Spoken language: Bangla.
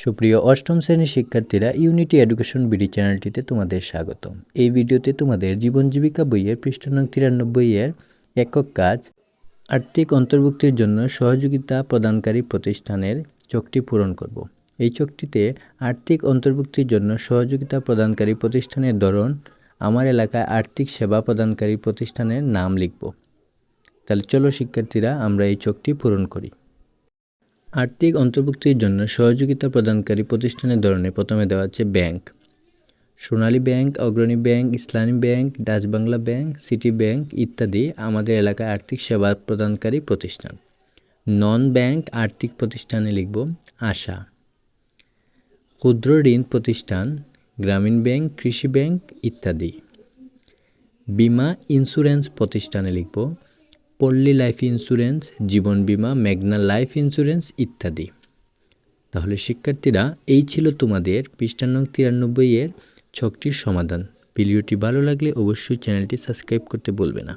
সুপ্রিয় অষ্টম শ্রেণির শিক্ষার্থীরা ইউনিটি এডুকেশন বিডি চ্যানেলটিতে তোমাদের স্বাগতম। এই ভিডিওতে তোমাদের জীবন জীবিকা বইয়ের পৃষ্ঠা নং তিরানব্বই এর একক কাজ, আর্থিক অন্তর্ভুক্তির জন্য সহযোগিতা প্রদানকারী প্রতিষ্ঠানের চোখটি পূরণ করব। এই চোখটিতে আর্থিক অন্তর্ভুক্তির জন্য সহযোগিতা প্রদানকারী প্রতিষ্ঠানের ধরন, আমার এলাকায় আর্থিক সেবা প্রদানকারী প্রতিষ্ঠানের নাম লিখব। তাহলে চলো শিক্ষার্থীরা আমরা এই চোখটি পূরণ করি। আর্থিক অন্তর্ভুক্তির জন্য সহযোগিতা প্রদানকারী প্রতিষ্ঠানের ধরনে প্রথমে দেওয়া আছে bank. Sonali bank, Agrani bank, Islami bank, Dutch Bangla bank, city bank ইত্যাদি আমাদের এলাকায় আর্থিক সেবা প্রদানকারী প্রতিষ্ঠান। নন ব্যাংক আর্থিক প্রতিষ্ঠানে লিখব আশা। ক্ষুদ্র ঋণ প্রতিষ্ঠান, গ্রামীণ ব্যাংক, কৃষি ব্যাংক ইত্যাদি। বিমা ইন্স্যুরেন্স প্রতিষ্ঠানে লিখব পল্লী লাইফ ইন্স্যুরেন্স, জীবন বিমা ম্যাগনা লাইফ ইন্স্যুরেন্স ইত্যাদি। তাহলে শিক্ষার্থীরা এই ছিল তোমাদের পৃষ্ঠান্ন তিরানব্বই এর ছকটির সমাধান। ভিডিওটি ভালো লাগলে অবশ্যই চ্যানেলটি সাবস্ক্রাইব করতে বলবে না।